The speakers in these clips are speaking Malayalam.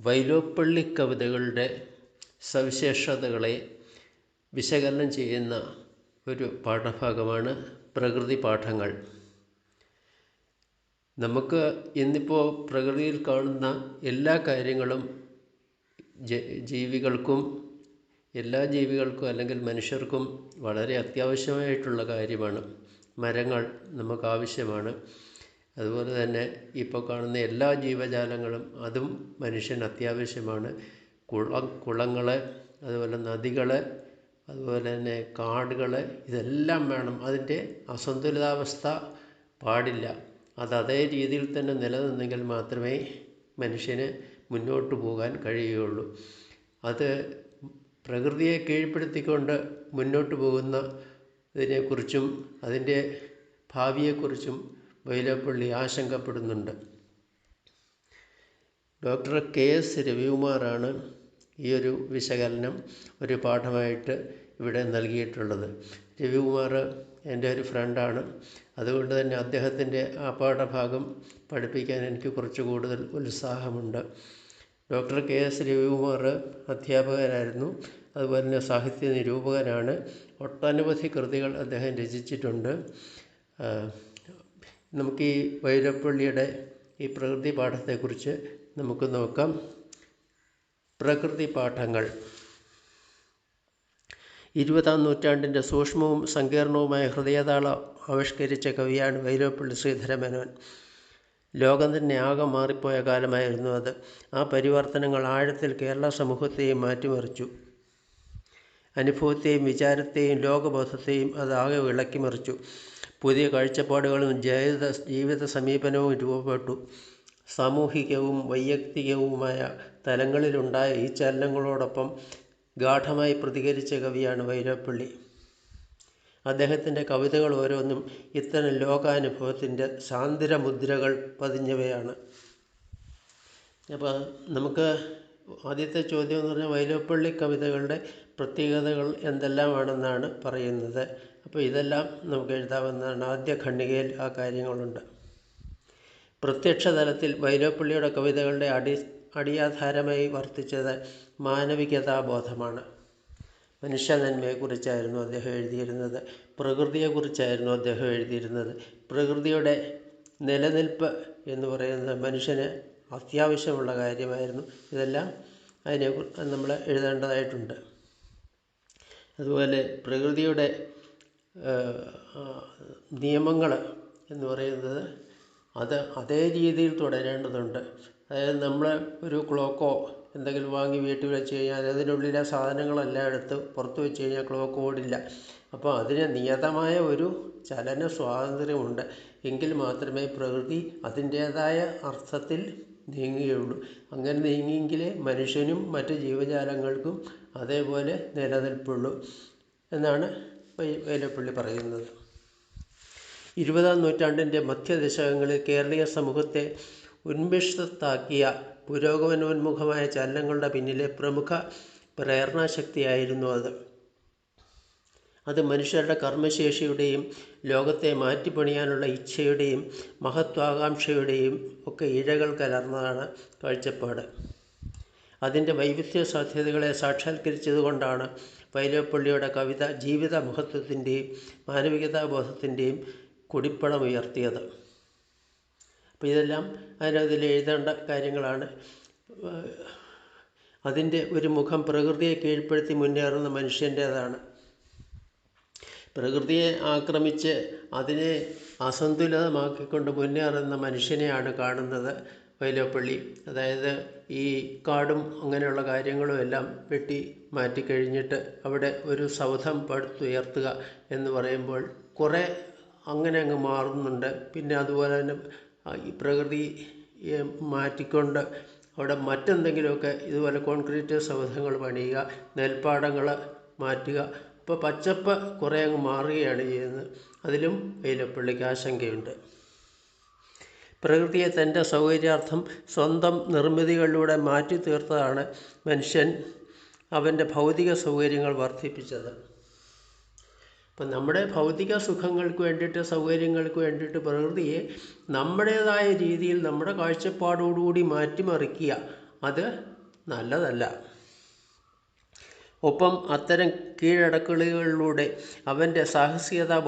വൈലോപ്പള്ളി കവിതകളുടെ സവിശേഷതകളെ വിശകലനം ചെയ്യുന്ന ഒരു പാഠഭാഗമാണ് പ്രകൃതി പാഠങ്ങൾ. നമുക്ക് ഇന്നിപ്പോൾ പ്രകൃതിയിൽ കാണുന്ന എല്ലാ കാര്യങ്ങളും ജീവികൾക്കും എല്ലാ ജീവികൾക്കും അല്ലെങ്കിൽ മനുഷ്യർക്കും വളരെ അത്യാവശ്യമായിട്ടുള്ള കാര്യമാണ്. മരങ്ങൾ നമുക്ക് ആവശ്യമാണ്. അതുപോലെ തന്നെ ഇപ്പോൾ കാണുന്ന എല്ലാ ജീവജാലങ്ങളും അതും മനുഷ്യന് അത്യാവശ്യമാണ്. കുളം കുളങ്ങൾ അതുപോലെ നദികൾ അതുപോലെ തന്നെ കാടുകൾ ഇതെല്ലാം വേണം. അതിന്റെ അസന്തുലിതാവസ്ഥ പാടില്ല. അത് അതേ രീതിയിൽ തന്നെ നിലനിന്നെങ്കിൽ മാത്രമേ മനുഷ്യന് മുന്നോട്ട് പോകാൻ കഴിയുകയുള്ളൂ. അത് പ്രകൃതിയെ കീഴ്പ്പെടുത്തിക്കൊണ്ട് മുന്നോട്ട് പോകുന്ന ഇതിനെക്കുറിച്ചും അതിന്റെ ഭാവിയെക്കുറിച്ചും വൈലോപ്പള്ളി ആശങ്കപ്പെടുന്നുണ്ട്. ഡോക്ടർ കെ എസ് രവികുമാറാണ് ഈ ഒരു വിശകലനം ഒരു പാഠമായിട്ട് ഇവിടെ നൽകിയിട്ടുള്ളത്. രവികുമാർ എന്റെ ഒരു ഫ്രണ്ടാണ്. അതുകൊണ്ട് തന്നെ അദ്ദേഹത്തിന്റെ ആ പാഠഭാഗം പഠിപ്പിക്കാൻ എനിക്ക് കുറച്ച് കൂടുതൽ ഉത്സാഹമുണ്ട്. ഡോക്ടർ കെ എസ് രവികുമാർ അധ്യാപകനായിരുന്നു അതുപോലെ തന്നെ സാഹിത്യ നിരൂപകനാണ്. ഒട്ടനവധി കൃതികൾ അദ്ദേഹം രചിച്ചിട്ടുണ്ട്. നമുക്ക് ഈ വൈരപ്പള്ളിയുടെ ഈ പ്രകൃതി പാഠത്തെക്കുറിച്ച് നമുക്ക് നോക്കാം. പ്രകൃതി പാഠങ്ങൾ. ഇരുപതാം നൂറ്റാണ്ടിന്റെ സൂക്ഷ്മവും സങ്കീർണവുമായ ഹൃദയതാളം ആവിഷ്കരിച്ച കവിയാണ് വൈലോപ്പള്ളി ശ്രീധരമേനോൻ ലോകം തന്നെ ആകെ മാറിപ്പോയ കാലമായിരുന്നു അത്. ആ പരിവർത്തനങ്ങൾ ആഴത്തിൽ കേരള സമൂഹത്തെയും മാറ്റിമറിച്ചു. അനുഭവത്തെയും വിചാരത്തെയും ലോകബോധത്തെയും അതാകെ ഇളക്കിമറിച്ചു പുതിയ കാഴ്ചപ്പാടുകളും ജീവിത ജീവിത സമീപനവും രൂപപ്പെട്ടു. സാമൂഹികവും വൈയക്തികവുമായ തലങ്ങളിലുണ്ടായ ഈ ചലനങ്ങളോടൊപ്പം ഗാഠമായി പ്രതികരിച്ച കവിയാണ് വൈലോപ്പിള്ളി അദ്ദേഹത്തിന്റെ കവിതകൾ ഓരോന്നും ഇത്തരം ലോകാനുഭവത്തിന്റെ സാന്ദ്ര മുദ്രകൾ പതിഞ്ഞവയാണ്. അപ്പോൾ നമുക്ക് ആദ്യത്തെ ചോദ്യം എന്ന് പറഞ്ഞാൽ വൈലോപ്പള്ളി കവിതകളുടെ പ്രത്യേകതകൾ എന്തെല്ലാമാണെന്നാണ് പറയുന്നത്. അപ്പോൾ ഇതെല്ലാം നമുക്ക് എഴുതാവുന്നതാണ്. ആദ്യ ഖണ്ഡികയിൽ ആ കാര്യങ്ങളുണ്ട്. പ്രത്യക്ഷ തലത്തിൽ വൈലോപ്പള്ളിയുടെ കവിതകളുടെ അടി അടിയാധാരമായി വർത്തിച്ചത് മാനവികതാബോധമാണ്. മനുഷ്യ നന്മയെക്കുറിച്ചായിരുന്നു അദ്ദേഹം എഴുതിയിരുന്നത്. പ്രകൃതിയെക്കുറിച്ചായിരുന്നു അദ്ദേഹം എഴുതിയിരുന്നത്. പ്രകൃതിയുടെ നിലനിൽപ്പ് എന്ന് പറയുന്നത് മനുഷ്യന് അത്യാവശ്യമുള്ള കാര്യമായിരുന്നു. ഇതെല്ലാം അതിനെ നമ്മൾ എഴുതേണ്ടതായിട്ടുണ്ട്. അതുപോലെ പ്രകൃതിയുടെ നിയമങ്ങൾ എന്ന് പറയുന്നത് അത് അതേ രീതിയിൽ തുടരേണ്ടതുണ്ട്. അതായത് നമ്മൾ ഒരു ക്ലോക്കോ എന്തെങ്കിലും വാങ്ങി വീട്ടിൽ വെച്ച് കഴിഞ്ഞാൽ അതിനുള്ളിലെ സാധനങ്ങളെല്ലാം എടുത്ത് പുറത്ത് വെച്ച് കഴിഞ്ഞാൽ ക്ലോക്ക് ഓടില്ല. അപ്പോൾ അതിന് നിയതമായ ഒരു ചലന സ്വാതന്ത്ര്യമുണ്ട്. എങ്കിൽ മാത്രമേ പ്രകൃതി അതിന്റേതായ അർത്ഥത്തിൽ നീങ്ങുകയുള്ളൂ. അങ്ങനെ നീങ്ങിയെങ്കിലേ മനുഷ്യനും മറ്റ് ജീവജാലങ്ങൾക്കും അതേപോലെ നിലനിൽപ്പുള്ളൂ. എന്നാണ് വൈലപ്പള്ളി പറയുന്നത്. ഇരുപതാം നൂറ്റാണ്ടിന്റെ മധ്യദശകങ്ങളിൽ കേരളീയ സമൂഹത്തെ ഉന്മിഷ്ടത്താക്കിയ പുരോഗമനോന്മുഖമായ ചലനങ്ങളുടെ പിന്നിലെ പ്രമുഖ പ്രേരണാശക്തിയായിരുന്നു അത്. അത് മനുഷ്യരുടെ കർമ്മശേഷിയുടെയും ലോകത്തെ മാറ്റിപ്പണിയാനുള്ള ഇച്ഛയുടെയും മഹത്വാകാംക്ഷയുടെയും ഒക്കെ ഇഴകൾ കലർന്നതാണ് കാഴ്ചപ്പാട്. അതിന്റെ വൈവിധ്യ സാധ്യതകളെ സാക്ഷാത്കരിച്ചതുകൊണ്ടാണ് വൈലോപ്പള്ളിയുടെ കവിത ജീവിത മഹത്വത്തിന്റെയും മാനവികതാബോധത്തിന്റെയും ബോധത്തിന്റെയും ഉയർത്തിയത് അപ്പോൾ ഇതെല്ലാം അതിനകത്തിൽ എഴുതേണ്ട കാര്യങ്ങളാണ്. അതിന്റെ ഒരു മുഖം പ്രകൃതിയെ കീഴ്പ്പെടുത്തി മുന്നേറുന്ന മനുഷ്യന്റേതാണ്. പ്രകൃതിയെ ആക്രമിച്ച് അതിനെ അസന്തുലിതമാക്കിക്കൊണ്ട് മുന്നേറുന്ന മനുഷ്യനെയാണ് കാണുന്നത് വൈലോപ്പള്ളി അതായത് ഈ കാടും അങ്ങനെയുള്ള കാര്യങ്ങളും എല്ലാം വെട്ടി മാറ്റിക്കഴിഞ്ഞിട്ട് അവിടെ ഒരു സൗധം പടുത്തുയർത്തുക എന്ന് പറയുമ്പോൾ കുറേ അങ്ങനെ അങ്ങ് മാറുന്നുണ്ട്. പിന്നെ അതുപോലെ തന്നെ ഈ പ്രകൃതി മാറ്റിക്കൊണ്ട് അവിടെ മറ്റെന്തെങ്കിലുമൊക്കെ ഇതുപോലെ കോൺക്രീറ്റ് സൗധങ്ങൾ പണിയുക നെൽപ്പാടങ്ങൾ മാറ്റുക. അപ്പോൾ പച്ചപ്പ് കുറേ അങ്ങ് മാറുകയാണ് ചെയ്യുന്നത്. അതിലും വൈലപ്പള്ളിക്ക് ആശങ്കയുണ്ട്. പ്രകൃതിയെ തന്റെ സൗകര്യാർത്ഥം സ്വന്തം നിർമ്മിതികളിലൂടെ മാറ്റി തീർത്തതാണ് മനുഷ്യൻ അവന്റെ ഭൗതിക സൗകര്യങ്ങൾ വർദ്ധിപ്പിച്ചത്. അപ്പം നമ്മുടെ ഭൗതിക സുഖങ്ങൾക്ക് വേണ്ടിയിട്ട് സൗകര്യങ്ങൾക്ക് വേണ്ടിയിട്ട് പ്രകൃതിയെ നമ്മുടേതായ രീതിയിൽ നമ്മുടെ കാഴ്ചപ്പാടോടുകൂടി മാറ്റിമറിക്കുക അത് നല്ലതല്ല. ഒപ്പം അത്തരം കീഴടക്കളികളിലൂടെ അവന്റെ സാഹസികതാ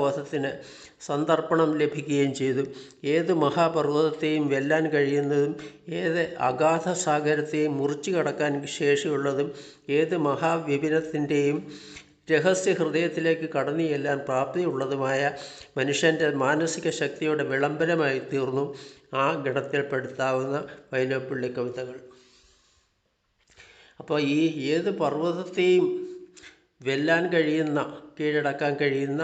ബോധത്തിന് സന്ദർപ്പണം ലഭിക്കുകയും ചെയ്തു. ഏത് മഹാപർവതത്തെയും വെല്ലാൻ കഴിയുന്നതും ഏത് അഗാധ സാഗരത്തെയും മുറിച്ചു കടക്കാൻ ശേഷിയുള്ളതും ഏത് മഹാവിപിനത്തിന്റെയും രഹസ്യ ഹൃദയത്തിലേക്ക് കടന്നു ചെല്ലാൻ പ്രാപ്തിയുള്ളതുമായ മനുഷ്യന്റെ മാനസിക ശക്തിയുടെ വിളംബരമായി തീർന്നു. ആ ഗണത്തിൽപ്പെടുത്താവുന്ന വൈലോപ്പിള്ളി കവിതകൾ. അപ്പോൾ ഈ ഏത് പർവതത്തെയും വെല്ലാൻ കഴിയുന്ന കീഴടക്കാൻ കഴിയുന്ന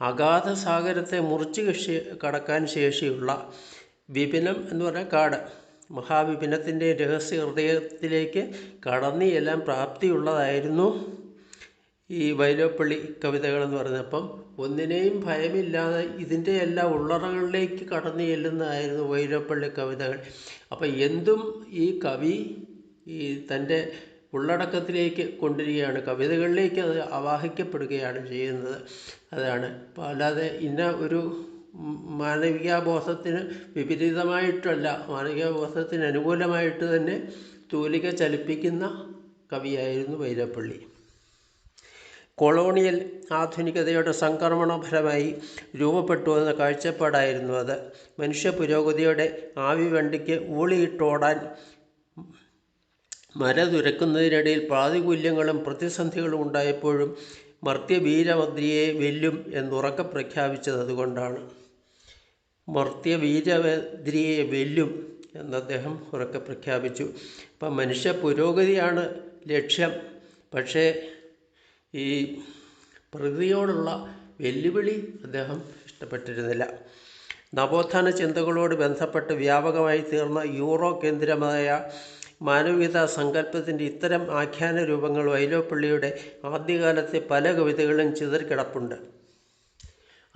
അഗാധ സാഗരത്തെ മുറിച്ച് കഷി കടക്കാൻ ശേഷിയുള്ള വിപിനം എന്ന് പറഞ്ഞാൽ കാട്. മഹാവിപിനത്തിന്റെ രഹസ്യ ഹൃദയത്തിലേക്ക് കടന്നി എല്ലാം പ്രാപ്തിയുള്ളതായിരുന്നു ഈ വൈലോപ്പള്ളി കവിതകൾ എന്ന് പറഞ്ഞപ്പം ഒന്നിനെയും ഭയമില്ലാതെ ഇതിന്റെ എല്ലാ ഉള്ളറകളിലേക്ക് കടന്നു ചെല്ലുന്നതായിരുന്നു വൈലോപ്പള്ളി കവിതകൾ. അപ്പം എന്തും ഈ കവി ഈ തന്റെ ഉള്ളടക്കത്തിലേക്ക് കൊണ്ടുവരികയാണ് കവിതകളിലേക്ക് അത് ആവാഹിക്കപ്പെടുകയാണ് ചെയ്യുന്നത്. അതാണ്. അല്ലാതെ ഇന്ന ഒരു മാനവികാബോധത്തിന് വിപരീതമായിട്ടല്ല. മാനവികാബോധത്തിന് അനുകൂലമായിട്ട് തന്നെ തൂലിക ചലിപ്പിക്കുന്ന കവിയായിരുന്നു വൈരപ്പള്ളി. കൊളോണിയൽ ആധുനികതയുടെ സംക്രമണ ഫലമായി രൂപപ്പെട്ടു വന്ന കാഴ്ചപ്പാടായിരുന്നു അത്. മനുഷ്യ പുരോഗതിയുടെ ആവി വണ്ടിക്ക് ഊളിയിട്ടോടാൻ മര തുരക്കുന്നതിനിടയിൽ പ്രാതികൂല്യങ്ങളും പ്രതിസന്ധികളും ഉണ്ടായപ്പോഴും മർത്യവീരമദ്രിയെ വെല്ലും എന്നുറക്കെ പ്രഖ്യാപിച്ചത് അതുകൊണ്ടാണ്. മർത്യവീരമദ്രിയെ വെല്ലും എന്ന് അദ്ദേഹം ഉറക്കെ പ്രഖ്യാപിച്ചു. അപ്പം മനുഷ്യ പുരോഗതിയാണ് ലക്ഷ്യം. പക്ഷേ ഈ പ്രകൃതിയോടുള്ള വെല്ലുവിളി അദ്ദേഹം ഇഷ്ടപ്പെട്ടിരുന്നില്ല. നവോത്ഥാന ചിന്തകളോട് ബന്ധപ്പെട്ട് വ്യാപകമായി തീർന്ന യൂറോ കേന്ദ്രമായ മാനവികതാ സങ്കല്പത്തിന്റെ ഇത്തരം ആഖ്യാന രൂപങ്ങൾ വൈലോപ്പള്ളിയുടെ ആദ്യകാലത്തെ പല കവിതകളും ചിതറിക്കിടപ്പുണ്ട്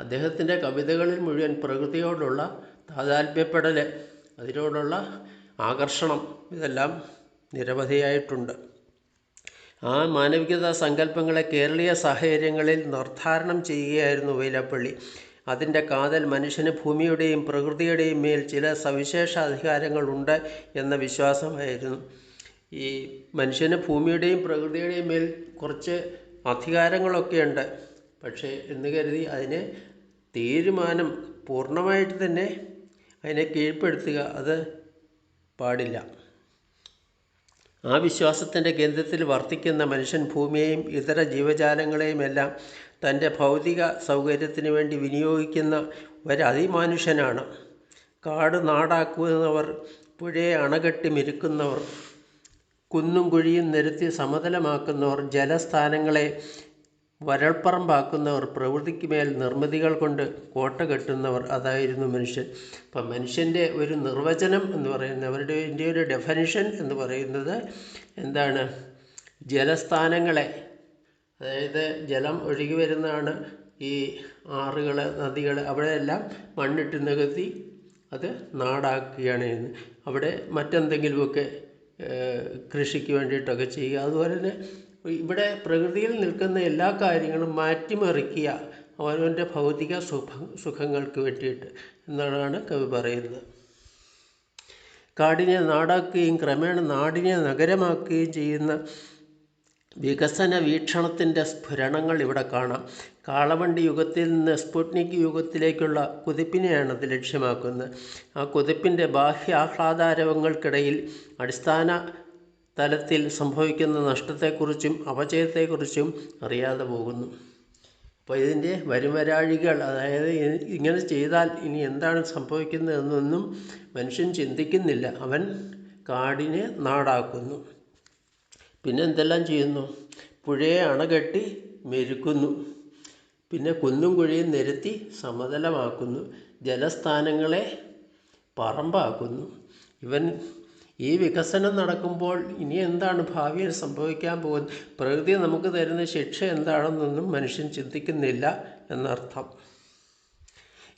അദ്ദേഹത്തിന്റെ കവിതകളിൽ മുഴുവൻ പ്രകൃതിയോടുള്ള താതാത്മ്യപ്പെടൽ അതിനോടുള്ള ആകർഷണം ഇതെല്ലാം നിരവധിയായിട്ടുണ്ട്. ആ മാനവികതാ സങ്കല്പങ്ങളെ കേരളീയ സാഹചര്യങ്ങളിൽ നിർദ്ധാരണം ചെയ്യുകയായിരുന്നു വൈലപ്പള്ളി. അതിന്റെ കാതൽ മനുഷ്യന് ഭൂമിയുടെയും പ്രകൃതിയുടെയും മേൽ ചില സവിശേഷ അധികാരങ്ങളുണ്ട് എന്ന വിശ്വാസമായിരുന്നു. ഈ മനുഷ്യന് ഭൂമിയുടെയും പ്രകൃതിയുടെയും മേൽ കുറച്ച് അധികാരങ്ങളൊക്കെ ഉണ്ട്. പക്ഷേ എന്ന് കരുതി അതിനെ തീരുമാനം പൂർണമായിട്ട് തന്നെ അതിനെ കീഴ്പ്പെടുത്തുക അത് പാടില്ല. ആ വിശ്വാസത്തിന്റെ കേന്ദ്രത്തിൽ വർത്തിക്കുന്ന മനുഷ്യൻ ഭൂമിയെയും ഇതര ജീവജാലങ്ങളെയും എല്ലാം തന്റെ ഭൗതിക സൗകര്യത്തിന് വേണ്ടി വിനിയോഗിക്കുന്ന ഒരതിമാനുഷ്യനാണ്. കാട് നാടാക്കുന്നവർ പുഴയെ അണകെട്ടി മെരുക്കുന്നവർ കുന്നും കുഴിയും നിരത്തി സമതലമാക്കുന്നവർ ജലസ്ഥാനങ്ങളെ വരൾപ്പറമ്പാക്കുന്നവർ പ്രകൃതിക്ക് മേൽ നിർമ്മിതികൾ കൊണ്ട് കോട്ട കെട്ടുന്നവർ അതായിരുന്നു മനുഷ്യൻ. അപ്പം മനുഷ്യന്റെ ഒരു നിർവചനം എന്ന് പറയുന്നത് അവരുടെ ഒരു ഡെഫനിഷൻ എന്ന് പറയുന്നത് എന്താണ്? ജലസ്ഥാനങ്ങളെ അതായത് ജലം ഒഴുകി വരുന്നതാണ് ഈ ആറുകൾ നദികൾ അവിടെയെല്ലാം മണ്ണിട്ട് നികത്തി അത് നാടാക്കുകയാണ് ചെയ്യുന്നത്. അവിടെ മറ്റെന്തെങ്കിലുമൊക്കെ കൃഷിക്ക് വേണ്ടിയിട്ടൊക്കെ ചെയ്യുക. അതുപോലെ തന്നെ ഇവിടെ പ്രകൃതിയിൽ നിൽക്കുന്ന എല്ലാ കാര്യങ്ങളും മാറ്റിമറിക്കുക അവനവന്റെ ഭൗതിക സുഖ സുഖങ്ങൾക്ക് വേണ്ടിയിട്ട് എന്നാണ് കവി പറയുന്നത്. കാടിനെ നാടാക്കുകയും ക്രമേണ നാടിനെ നഗരമാക്കുകയും ചെയ്യുന്ന വികസന വീക്ഷണത്തിന്റെ സ്ഫുരണങ്ങൾ ഇവിടെ കാണാം. കാളവണ്ടി യുഗത്തിൽ നിന്ന് സ്പുട്നിക് യുഗത്തിലേക്കുള്ള കുതിപ്പിനെയാണ് അത് ലക്ഷ്യമാക്കുന്നത്. ആ കുതിപ്പിന്റെ ബാഹ്യ ആഹ്ലാദാരവങ്ങൾക്കിടയിൽ അടിസ്ഥാന തലത്തിൽ സംഭവിക്കുന്ന നഷ്ടത്തെക്കുറിച്ചും അപചയത്തെക്കുറിച്ചും അറിയാതെ പോകുന്നു. അപ്പോൾ ഇതിന്റെ വരുംവരാഴികൾ അതായത് ഇങ്ങനെ ചെയ്താൽ ഇനി എന്താണ് സംഭവിക്കുന്നതെന്നൊന്നും മനുഷ്യൻ ചിന്തിക്കുന്നില്ല. അവൻ കാടിനെ നാടാക്കുന്നു. പിന്നെ എന്തെല്ലാം ചെയ്യുന്നു? പുഴയെ അണകെട്ടി മെരുക്കുന്നു. പിന്നെ കുന്നും കുഴിയും നിരത്തി സമതലമാക്കുന്നു. ജലസ്ഥാനങ്ങളെ പറമ്പാക്കുന്നു. ഇവൻ ഈ വികസനം നടക്കുമ്പോൾ ഇനി എന്താണ് ഭാവിയിൽ സംഭവിക്കാൻ പോകുന്നത്? പ്രകൃതി നമുക്ക് തരുന്ന ശിക്ഷ എന്താണെന്നൊന്നും മനുഷ്യൻ ചിന്തിക്കുന്നില്ല എന്നർത്ഥം.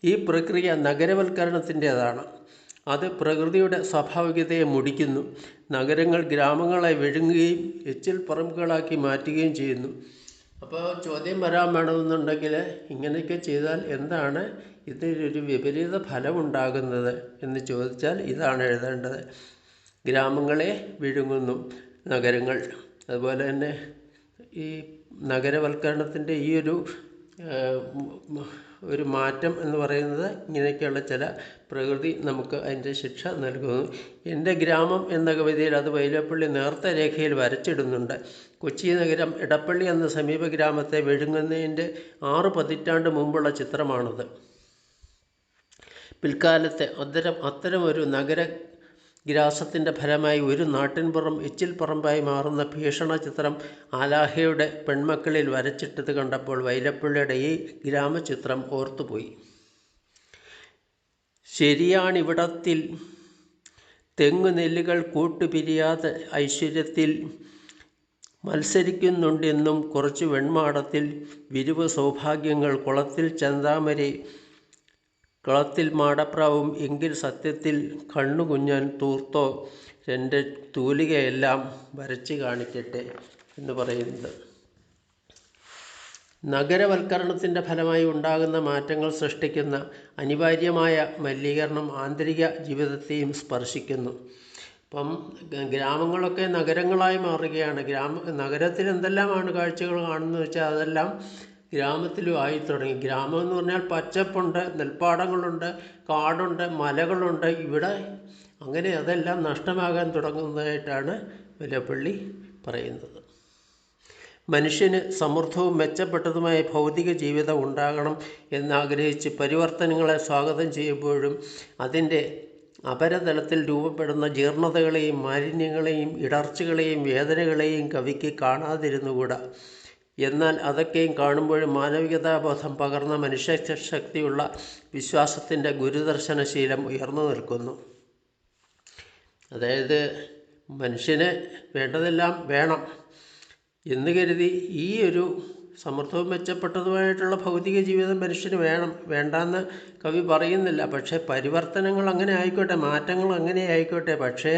ഈ പ്രക്രിയ നഗരവൽക്കരണത്തിന്റേതാണ്. അത് പ്രകൃതിയുടെ സ്വാഭാവികതയെ മുടിക്കുന്നു. നഗരങ്ങൾ ഗ്രാമങ്ങളെ വിഴുങ്ങുകയും എച്ചിൽ പറമ്പുകളാക്കി മാറ്റുകയും ചെയ്യുന്നു. അപ്പോൾ ചോദ്യം വരാൻ വേണമെന്നുണ്ടെങ്കിൽ ഇങ്ങനെയൊക്കെ ചെയ്താൽ എന്താണ് ഇതിനൊരു വിപരീത ഫലമുണ്ടാകുന്നത് എന്ന് ചോദിച്ചാൽ ഇതാണ് എഴുതേണ്ടത്. ഗ്രാമങ്ങളെ വിഴുങ്ങുന്നു നഗരങ്ങൾ. അതുപോലെ തന്നെ ഈ നഗരവൽക്കരണത്തിന്റെ ഈ ഒരു ഒരു മാറ്റം എന്ന് പറയുന്നത് ഇങ്ങനെയൊക്കെയുള്ള ചില പ്രകൃതി നമുക്ക് അതിന്റെ ശിക്ഷ നൽകുന്നു. എന്റെ ഗ്രാമം എന്ന കവിതയിൽ അത് വൈലപ്പള്ളി നേർത്ത രേഖയിൽ വരച്ചിടുന്നുണ്ട്. കൊച്ചി നഗരം ഇടപ്പള്ളി എന്ന സമീപ ഗ്രാമത്തെ വിഴുങ്ങുന്നതിന്റെ ആറ് പതിറ്റാണ്ട് മുമ്പുള്ള ചിത്രമാണത്. പിൽക്കാലത്തെ അത്തരം അത്തരമൊരു നഗര ഗ്രാസത്തിന്റെ ഫലമായി ഒരു നാട്ടിൻപുറം ഇച്ചിൽ പറമ്പായി മാറുന്ന ഭീഷണ ചിത്രം ആലാഹയുടെ പെൺമക്കളിൽ വരച്ചിട്ടത് കണ്ടപ്പോൾ വൈലപ്പള്ളിയുടെ ഈ ഗ്രാമചിത്രം ഓർത്തുപോയി. ശരിയാണിവിടത്തിൽ. തെങ്ങ് നെല്ലുകൾ കൂട്ടുപിരിയാതെ ഐശ്വര്യത്തിൽ മത്സരിക്കുന്നുണ്ടെന്നും കുറച്ച് വെൺമാടത്തിൽ വിരുവ സൗഭാഗ്യങ്ങൾ കുളത്തിൽ ചന്താമരെ കളത്തിൽ മാടപ്രാവും എങ്കിൽ സത്യത്തിൽ കണ്ണുകുഞ്ഞാൻ തൂർത്തോ എന്റെ തൂലികയെല്ലാം വരച്ച് കാണിക്കട്ടെ എന്ന് പറയുന്നത്. നഗരവൽക്കരണത്തിന്റെ ഫലമായി ഉണ്ടാകുന്ന മാറ്റങ്ങൾ സൃഷ്ടിക്കുന്ന അനിവാര്യമായ മലിനീകരണം ആന്തരിക ജീവിതത്തെയും സ്പർശിക്കുന്നു. ഇപ്പം ഗ്രാമങ്ങളൊക്കെ നഗരങ്ങളായി മാറുകയാണ്. ഗ്രാമ നഗരത്തിൽ എന്തെല്ലാമാണ് കാഴ്ചകൾ കാണുന്നത് വെച്ചാൽ അതെല്ലാം ഗ്രാമത്തിലും ആയി തുടങ്ങി. ഗ്രാമം എന്ന് പറഞ്ഞാൽ പച്ചപ്പുണ്ട് നെൽപ്പാടങ്ങളുണ്ട് കാടുണ്ട് മലകളുണ്ട്. ഇവിടെ അങ്ങനെ അതെല്ലാം നഷ്ടമാകാൻ തുടങ്ങുന്നതായിട്ടാണ് വിലപ്പള്ളി പറയുന്നത്. മനുഷ്യന് സമൃദ്ധവും മെച്ചപ്പെട്ടതുമായ ഭൗതിക ജീവിതം ഉണ്ടാകണം എന്നാഗ്രഹിച്ച് പരിവർത്തനങ്ങളെ സ്വാഗതം ചെയ്യുമ്പോഴും അതിന്റെ അപരതലത്തിൽ രൂപപ്പെടുന്ന ജീർണതകളെയും മാലിന്യങ്ങളെയും ഇടർച്ചകളെയും വേദനകളെയും കവിക്ക് കാണാതിരുന്നുകൂടാ? എന്നാൽ അതൊക്കെയും കാണുമ്പോഴും മാനവികതാബോധം പകർന്ന മനുഷ്യ ശക്തിയുള്ള വിശ്വാസത്തിന്റെ ഗുരുദർശനശീലം ഉയർന്നു നിൽക്കുന്നു. അതായത് മനുഷ്യന് വേണ്ടതെല്ലാം വേണം. എന്ന് കരുതി ഈ ഒരു സമൃദ്ധവും മെച്ചപ്പെട്ടതുമായിട്ടുള്ള ഭൗതിക ജീവിതം മനുഷ്യന് വേണം. വേണ്ടാന്ന് കവി പറയുന്നില്ല. പക്ഷേ പരിവർത്തനങ്ങൾ അങ്ങനെ ആയിക്കോട്ടെ മാറ്റങ്ങൾ അങ്ങനെ ആയിക്കോട്ടെ. പക്ഷേ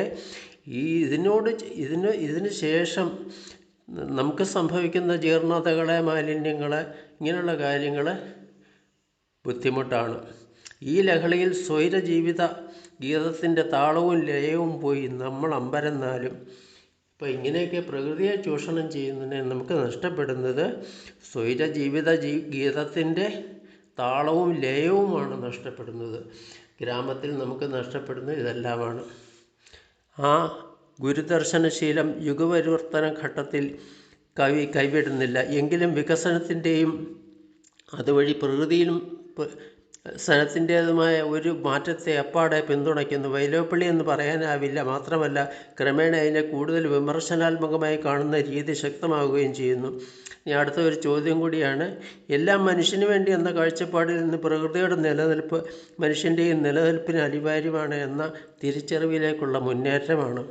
ഈ ഇതിനോട് ഇതിന് ഇതിന് ശേഷം നമുക്ക് സംഭവിക്കുന്ന ജീർണതകളെ മാലിന്യങ്ങളെ ഇങ്ങനെയുള്ള കാര്യങ്ങൾ ബുദ്ധിമുട്ടാണ്. ഈ ലഹളയിൽ സ്വൈര ജീവിത ഗീതത്തിന്റെ താളവും ലയവും പോയി നമ്മൾ അമ്പരന്നാലും ഇപ്പോൾ ഇങ്ങനെയൊക്കെ പ്രകൃതിയെ ചൂഷണം ചെയ്യുന്നതിനെ നമുക്ക് നഷ്ടപ്പെടുന്നത് സ്വൈര ജീവിത ജീ ഗീതത്തിന്റെ താളവും ലയവുമാണ് നഷ്ടപ്പെടുന്നത്. ഗ്രാമത്തിൽ നമുക്ക് നഷ്ടപ്പെടുന്നത് ഇതെല്ലാമാണ്. ആ ഗുരുദർശനശീലം യുഗപരിവർത്തന ഘട്ടത്തിൽ കവി കൈവിടുന്നില്ല. എങ്കിലും വികസനത്തിന്റെയും അതുവഴി പ്രകൃതിയിലും സനത്തിന്റേതുമായ ഒരു മാറ്റത്തെ അപ്പാടെ പിന്തുണയ്ക്കുന്നു. വൈലോപ്പിള്ളി എന്ന് പറയാനാവില്ല. മാത്രമല്ല ക്രമേണ അതിനെ കൂടുതൽ വിമർശനാത്മകമായി കാണുന്ന രീതി ശക്തമാവുകയും ചെയ്യുന്നു. ഇനി അടുത്ത ഒരു ചോദ്യം കൂടിയാണ്. എല്ലാം മനുഷ്യന് വേണ്ടി എന്ന കാഴ്ചപ്പാടിൽ നിന്ന് പ്രകൃതിയുടെ നിലനിൽപ്പ് മനുഷ്യന്റെയും നിലനിൽപ്പിന് അനിവാര്യമാണ് എന്ന തിരിച്ചറിവിലേക്കുള്ള മുന്നേറ്റമാണ്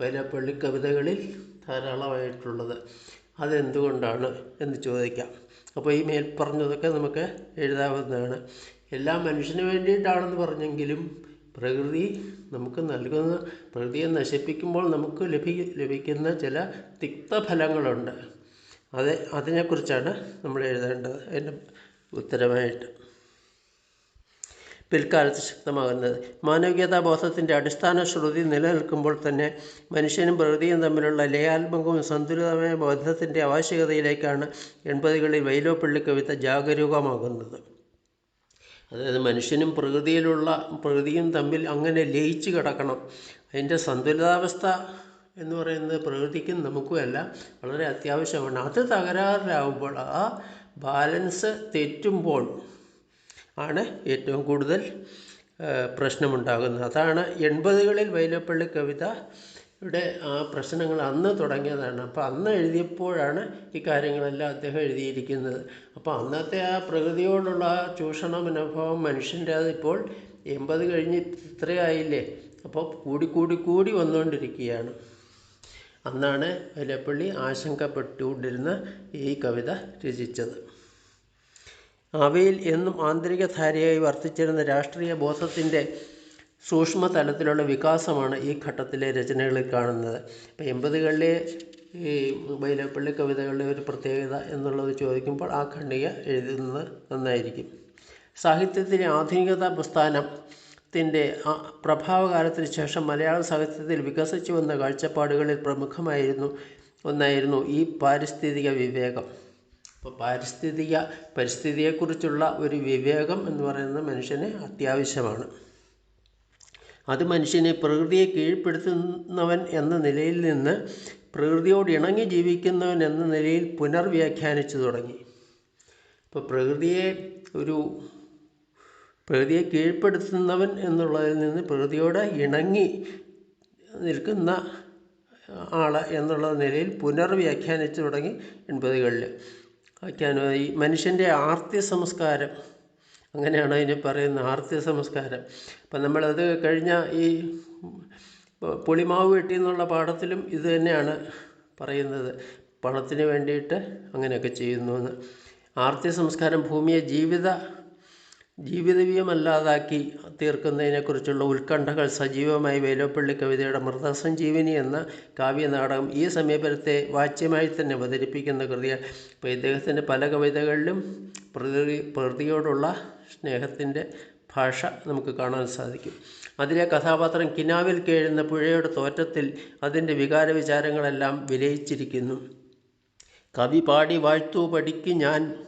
വൈലോപ്പള്ളി കവിതകളിൽ ധാരാളമായിട്ടുള്ളത്. അതെന്തുകൊണ്ടാണ് എന്ന് ചോദിക്കാം. അപ്പോൾ ഈ മേൽ പറഞ്ഞതൊക്കെ നമുക്ക് എഴുതാവുന്നതാണ്. എല്ലാം മനുഷ്യന് വേണ്ടിയിട്ടാണെന്ന് പറഞ്ഞെങ്കിലും പ്രകൃതി നമുക്ക് നൽകുന്ന പ്രകൃതിയെ നശിപ്പിക്കുമ്പോൾ നമുക്ക് ലഭി ലഭിക്കുന്ന ചില തിക്തഫലങ്ങളുണ്ട്. അത് അതിനെക്കുറിച്ചാണ് നമ്മൾ എഴുതേണ്ടത്. അതിന്റെ ഉത്തരമായിട്ട്. പിൽക്കാലത്ത് ശക്തമാകുന്നത്. മാനവികതാ ബോധത്തിന്റെ അടിസ്ഥാന ശ്രുതി നിലനിൽക്കുമ്പോൾ തന്നെ മനുഷ്യനും പ്രകൃതിയും തമ്മിലുള്ള ലയാത്മകവും സന്തുലിതമായ ബോധത്തിന്റെ ആവശ്യകതയിലേക്കാണ് എൺപതുകളിൽ വൈലോപ്പള്ളി കവിത ജാഗരൂകമാകുന്നത്. അതായത് മനുഷ്യനും പ്രകൃതിയിലുള്ള പ്രകൃതിയും തമ്മിൽ അങ്ങനെ ലയിച്ചു കിടക്കണം. അതിന്റെ സന്തുലിതാവസ്ഥ എന്ന് പറയുന്നത് പ്രകൃതിക്കും നമുക്കുമല്ല വളരെ അത്യാവശ്യമാണ്. അത് തകരാറിലാവുമ്പോൾ ആ ബാലൻസ് തെറ്റുമ്പോൾ ആണ് ഏറ്റവും കൂടുതൽ പ്രശ്നമുണ്ടാകുന്നത്. അതാണ് എൺപതുകളിൽ വൈലപ്പള്ളി കവിത യുടെ ആ പ്രശ്നങ്ങൾ അന്ന് തുടങ്ങിയതാണ്. അപ്പോൾ അന്ന് എഴുതിയപ്പോഴാണ് ഈ കാര്യങ്ങളെല്ലാം അദ്ദേഹം എഴുതിയിരിക്കുന്നത്. അപ്പോൾ അന്നത്തെ ആ പ്രകൃതിയോടുള്ള ചൂഷണ മനോഭാവം മനുഷ്യന്റെ അതിപ്പോൾ എൺപത് കഴിഞ്ഞ് ഇത്രയായില്ലേ? അപ്പോൾ കൂടി കൂടി കൂടി വന്നുകൊണ്ടിരിക്കുകയാണ്. അന്നാണ് വലപ്പള്ളി ആശങ്കപ്പെട്ടുകൊണ്ടിരുന്ന ഈ കവിത രചിച്ചത്. അവയിൽ എന്നും ആന്തരിക ധാരയായി വർത്തിച്ചിരുന്ന രാഷ്ട്രീയ ബോധത്തിന്റെ സൂക്ഷ്മ തലത്തിലുള്ള വികാസമാണ് ഈ ഘട്ടത്തിലെ രചനകളിൽ കാണുന്നത്. ഇപ്പം എൺപതുകളിലെ ഈ വൈലപ്പള്ളി കവിതകളുടെ ഒരു പ്രത്യേകത എന്നുള്ളത് ചോദിക്കുമ്പോൾ ആ ഖണ്ഡിക എഴുതുന്നത് നന്നായിരിക്കും. സാഹിത്യത്തിലെ ആധുനികത പ്രസ്ഥാനത്തിന്റെ പ്രഭാവകാലത്തിന് ശേഷം മലയാള സാഹിത്യത്തിൽ വികസിച്ചു വന്ന കാഴ്ചപ്പാടുകളിൽ പ്രമുഖമായിരുന്നു ഒന്നായിരുന്നു ഈ പാരിസ്ഥിതിക വിവേകം. അപ്പോൾ പാരിസ്ഥിതിക പരിസ്ഥിതിയെക്കുറിച്ചുള്ള ഒരു വിവേകം എന്ന് പറയുന്നത് മനുഷ്യന് അത്യാവശ്യമാണ്. അത് മനുഷ്യനെ പ്രകൃതിയെ കീഴ്പ്പെടുത്തുന്നവൻ എന്ന നിലയിൽ നിന്ന് പ്രകൃതിയോട് ഇണങ്ങി ജീവിക്കുന്നവൻ എന്ന നിലയിൽ പുനർവ്യാഖ്യാനിച്ചു തുടങ്ങി. ഇപ്പോൾ പ്രകൃതിയെ ഒരു പ്രകൃതിയെ കീഴ്പ്പെടുത്തുന്നവൻ എന്നുള്ളതിൽ നിന്ന് പ്രകൃതിയോട് ഇണങ്ങി നിൽക്കുന്ന ആൾ എന്നുള്ള നിലയിൽ പുനർവ്യാഖ്യാനിച്ചു തുടങ്ങി എൺപതുകളിൽ വ്യാഖ്യാനമായി മനുഷ്യന്റെ ആർത്തി സംസ്കാരം അങ്ങനെയാണ് അതിന് പറയുന്ന ആർത്തി സംസ്കാരം. അപ്പം നമ്മളത് കഴിഞ്ഞ ഈ പുളിമാവ് വെട്ടി എന്നുള്ള പാഠത്തിലും ഇത് തന്നെയാണ് പറയുന്നത്. പണത്തിന് വേണ്ടിയിട്ട് അങ്ങനെയൊക്കെ ചെയ്യുന്നു എന്ന് ആർത്തി സംസ്കാരം ഭൂമിയെ ജീവിത ജീവിതവ്യമല്ലാതാക്കി തീർക്കുന്നതിനെക്കുറിച്ചുള്ള ഉത്കണ്ഠകൾ സജീവമായി വേലോപ്പള്ളി കവിതയുടെ മൃതസഞ്ജീവിനി എന്ന കാവ്യനാടകം ഈ സമീപനത്തെ വാച്യമായി തന്നെ അവതരിപ്പിക്കുന്ന കൃതിയാണ്. അപ്പോൾ ഇദ്ദേഹത്തിന്റെ പല കവിതകളിലും പ്രതി പ്രകൃതിയോടുള്ള സ്നേഹത്തിന്റെ ഭാഷ നമുക്ക് കാണാൻ സാധിക്കും. അതിലെ കഥാപാത്രം കിനാവിൽ കേഴുന്ന പുഴയുടെ തോറ്റത്തിൽ അതിന്റെ വികാര വിചാരങ്ങളെല്ലാം വിലയിച്ചിരിക്കുന്നു. കവി പാടി വാഴ്ത്തു പടിക്ക് ഞാൻ.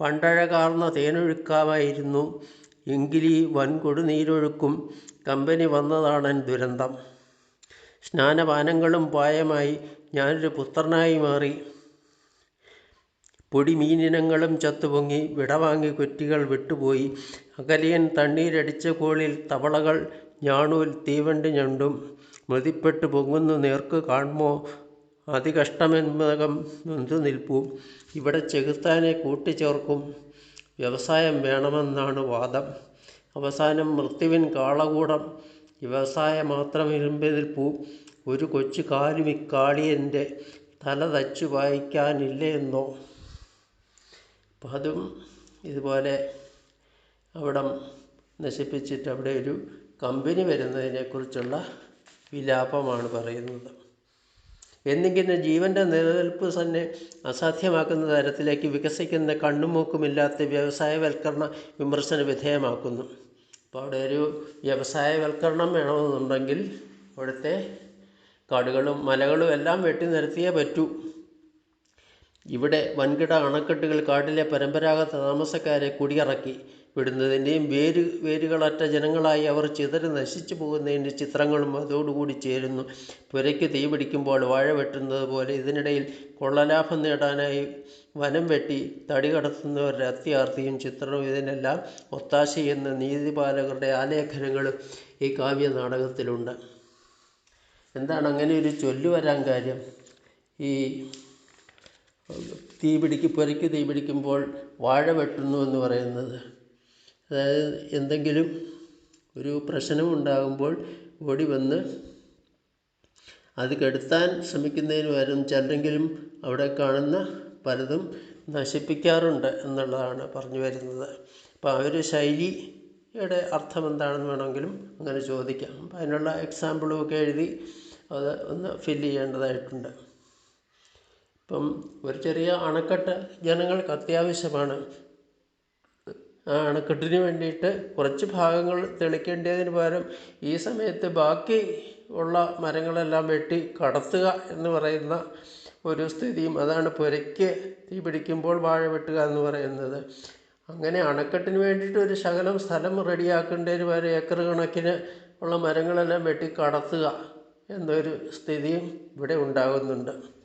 പണ്ടഴകാർന്ന തേനൊഴുക്കാമായിരുന്നു. എങ്കിലീ വൻകൊടു നീരൊഴുക്കും. കമ്പനി വന്നതാണൻ ദുരന്തം. സ്നാനപാനങ്ങളും പായമായി ഞാനൊരു പുത്രനായി മാറി. പൊടി മീനിനങ്ങളും ചത്തുപൊങ്ങി വിടവാങ്ങി കുറ്റികൾ വിട്ടുപോയി. അകലിയൻ തണ്ണീരടിച്ച കോളിൽ തവളകൾ ഞാണൂൽ തീവണ്ടി ഞണ്ടും. മൃതിപ്പെട്ട് പൊങ്ങുന്നു നേർക്ക് കാൺമോ. അതികഷ്ടമെന്നകം നൊന്തു നിൽപ്പു. ഇവിടെ ചെകുത്താനെ കൂട്ടിച്ചേർക്കും. വ്യവസായം വേണമെന്നാണ് വാദം. അവസാനം മൃത്യുവിൻ കാളകൂടം. വ്യവസായം മാത്രം ഇരുമ്പി നിൽപ്പു. ഒരു കൊച്ചു കാലുമിക്കാളിയന്റെ തല തച്ചു വായിക്കാനില്ലേ എന്നോ അപ്പം അതും ഇതുപോലെ അവിടം നശിപ്പിച്ചിട്ട് അവിടെ ഒരു കമ്പനി വരുന്നതിനെക്കുറിച്ചുള്ള വിലാപമാണ് പറയുന്നത്. എന്നിങ്ങനെ ജീവന്റെ നിലനിൽപ്പ് തന്നെ അസാധ്യമാക്കുന്ന തരത്തിലേക്ക് വികസിക്കുന്ന കണ്ണുമൂക്കുമില്ലാത്ത വ്യവസായവൽക്കരണ വിമർശന വിധേയമാക്കുന്നു. അപ്പോൾ അവിടെ ഒരു വ്യവസായവൽക്കരണം വേണമെന്നുണ്ടെങ്കിൽ അവിടുത്തെ കാടുകളും മലകളും എല്ലാം വെട്ടി നിരത്തിയേ പറ്റൂ. ഇവിടെ വൻകിട അണക്കെട്ടുകൾ കാട്ടിലെ പരമ്പരാഗത താമസക്കാരെ കുടിയിറക്കി വിടുന്നതിന്റെയും വേര് വേരുകളറ്റ ജനങ്ങളായി അവർ ചിതറി നശിച്ചു പോകുന്നതിന്റെ ചിത്രങ്ങളും അതോടുകൂടി ചേരുന്നു. പുരയ്ക്ക് തീ പിടിക്കുമ്പോൾ വാഴ വെട്ടുന്നത് പോലെ ഇതിനിടയിൽ കൊള്ളലാഭം നേടാനായി വനം വെട്ടി തടി കടത്തുന്നവരുടെ അത്യാർത്തിയും ചിത്രവും ഇതിനെല്ലാം ഒത്താശ എന്ന നീതിപാലകരുടെ ആലേഖനങ്ങളും ഈ കാവ്യ നാടകത്തിലുണ്ട് എന്താണ് അങ്ങനെ ഒരു ചൊല്ലുവരാൻ കാര്യം? ഈ തീ പിടിക്ക് പുരയ്ക്ക് തീ പിടിക്കുമ്പോൾ വാഴ വെട്ടുന്നു എന്ന് പറയുന്നത്. അതായത് എന്തെങ്കിലും ഒരു പ്രശ്നം ഉണ്ടാകുമ്പോൾ ഓടി വന്ന് അത് കെടുത്താൻ ശ്രമിക്കുന്നതിന് പകരം ചിലരെങ്കിലും അവിടെ കാണുന്ന പലതും നശിപ്പിക്കാറുണ്ട് എന്നുള്ളതാണ് പറഞ്ഞു വരുന്നത്. അപ്പോൾ ആ ഒരു ശൈലിയുടെ അർത്ഥം എന്താണെന്ന് വേണമെങ്കിലും അങ്ങനെ ചോദിക്കാം. അപ്പം അതിനുള്ള എക്സാമ്പിളും ഒക്കെ എഴുതി അത് ഒന്ന് ഫില്ല് ചെയ്യേണ്ടതായിട്ടുണ്ട്. ഇപ്പം ഒരു ചെറിയ അണക്കെട്ട് ജനങ്ങൾക്ക് അത്യാവശ്യമാണ്. ആ അണക്കെട്ടിന് വേണ്ടിയിട്ട് കുറച്ച് ഭാഗങ്ങൾ തെളിക്കേണ്ടതിന് പകരം ഈ സമയത്ത് ബാക്കി ഉള്ള മരങ്ങളെല്ലാം വെട്ടി കടത്തുക എന്ന് പറയുന്ന ഒരു സ്ഥിതിയും അതാണ് പുരയ്ക്ക് തീ പിടിക്കുമ്പോൾ വാഴ വെട്ടുക എന്ന് പറയുന്നത്. അങ്ങനെ അണക്കെട്ടിന് വേണ്ടിയിട്ട് ഒരു ശകലം സ്ഥലം റെഡിയാക്കേണ്ടതിന് പകരം ഏക്കർ കണക്കിന് ഉള്ള മരങ്ങളെല്ലാം വെട്ടി കടത്തുക എന്നൊരു സ്ഥിതിയും ഇവിടെ ഉണ്ടാകുന്നുണ്ട്.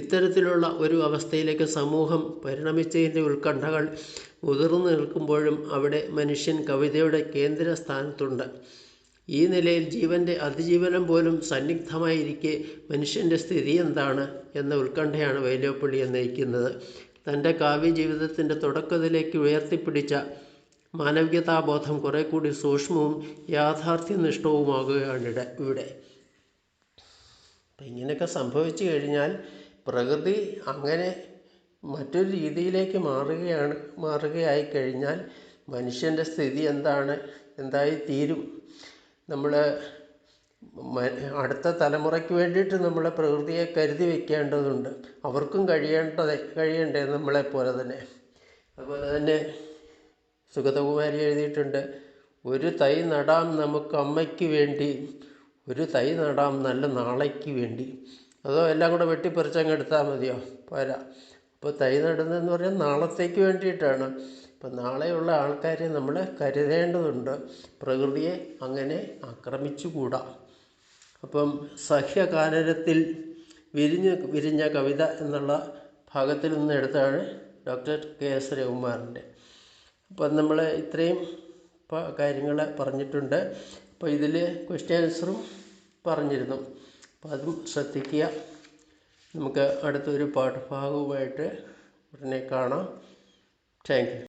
ഇത്തരത്തിലുള്ള ഒരു അവസ്ഥയിലേക്ക് സമൂഹം പരിണമിച്ചതിന്റെ ഉത്കണ്ഠകൾ മുതിർന്നു നിൽക്കുമ്പോഴും അവിടെ മനുഷ്യൻ കവിതയുടെ കേന്ദ്രസ്ഥാനത്തുണ്ട്. ഈ നിലയിൽ ജീവന്റെ അതിജീവനം പോലും സന്നിഗ്ധമായിരിക്കെ മനുഷ്യന്റെ സ്ഥിതി എന്താണ് എന്ന ഉത്കണ്ഠയാണ് വൈലോപ്പള്ളിയെ നയിക്കുന്നത് തന്റെ കാവ്യ ജീവിതത്തിന്റെ തുടക്കത്തിലേക്ക് ഉയർത്തിപ്പിടിച്ച മാനവികതാബോധം കുറെ കൂടി സൂക്ഷ്മവും യാഥാർത്ഥ്യനിഷ്ഠവുമാകുകയാണ് ഇവിടെ. അപ്പം ഇങ്ങനെയൊക്കെ സംഭവിച്ചു കഴിഞ്ഞാൽ പ്രകൃതി അങ്ങനെ മറ്റൊരു രീതിയിലേക്ക് മാറുകയാണ് മാറുകയായി കഴിഞ്ഞാൽ മനുഷ്യന്റെ സ്ഥിതി എന്താണ് എന്തായി തീരും. നമ്മൾ അടുത്ത തലമുറയ്ക്ക് വേണ്ടിയിട്ട് നമ്മൾ പ്രകൃതിയെ കരുതി വയ്ക്കേണ്ടതുണ്ട് അവർക്കും കഴിയേണ്ടത് കഴിയണ്ടേ നമ്മളെപ്പോലെ തന്നെ. അതുപോലെ തന്നെ സുഗതകുമാരി എഴുതിയിട്ടുണ്ട് ഒരു തൈ നടാം നമുക്ക് അമ്മയ്ക്ക് വേണ്ടി ഒരു തൈ നടാം നല്ല നാളേക്ക് വേണ്ടി. അതോ എല്ലാം കൂടെ വെട്ടിപ്പറിച്ചങ്ങ് എടുത്താൽ മതിയോ? പോരാ. അപ്പോൾ തൈ നടുന്നതെന്ന് പറഞ്ഞാൽ നാളത്തേക്ക് വേണ്ടിയിട്ടാണ്. അപ്പം നാളെയുള്ള ആൾക്കാരെ നമ്മൾ കരുതേണ്ടതുണ്ട്. പ്രകൃതിയെ അങ്ങനെ ആക്രമിച്ചുകൂടാ. അപ്പം സഹ്യകാനനത്തിൽ വിരിഞ്ഞ് വിരിഞ്ഞ കവിത എന്നുള്ള ഭാഗത്തിൽ നിന്ന് എടുത്താണ് ഡോക്ടർ കെ എസ് രവികുമാറിന്റെ. അപ്പം നമ്മൾ ഇത്രയും കാര്യങ്ങൾ പറഞ്ഞിട്ടുണ്ട്. അപ്പോൾ ഇതിൽ ക്വസ്റ്റ്യൻ ആൻസറും പറഞ്ഞിരുന്നു. അപ്പോൾ അതും ശ്രദ്ധിക്കുക. നമുക്ക് അടുത്തൊരു പാഠഭാഗവുമായിട്ട് ഉടനെ കാണാം. Thank you.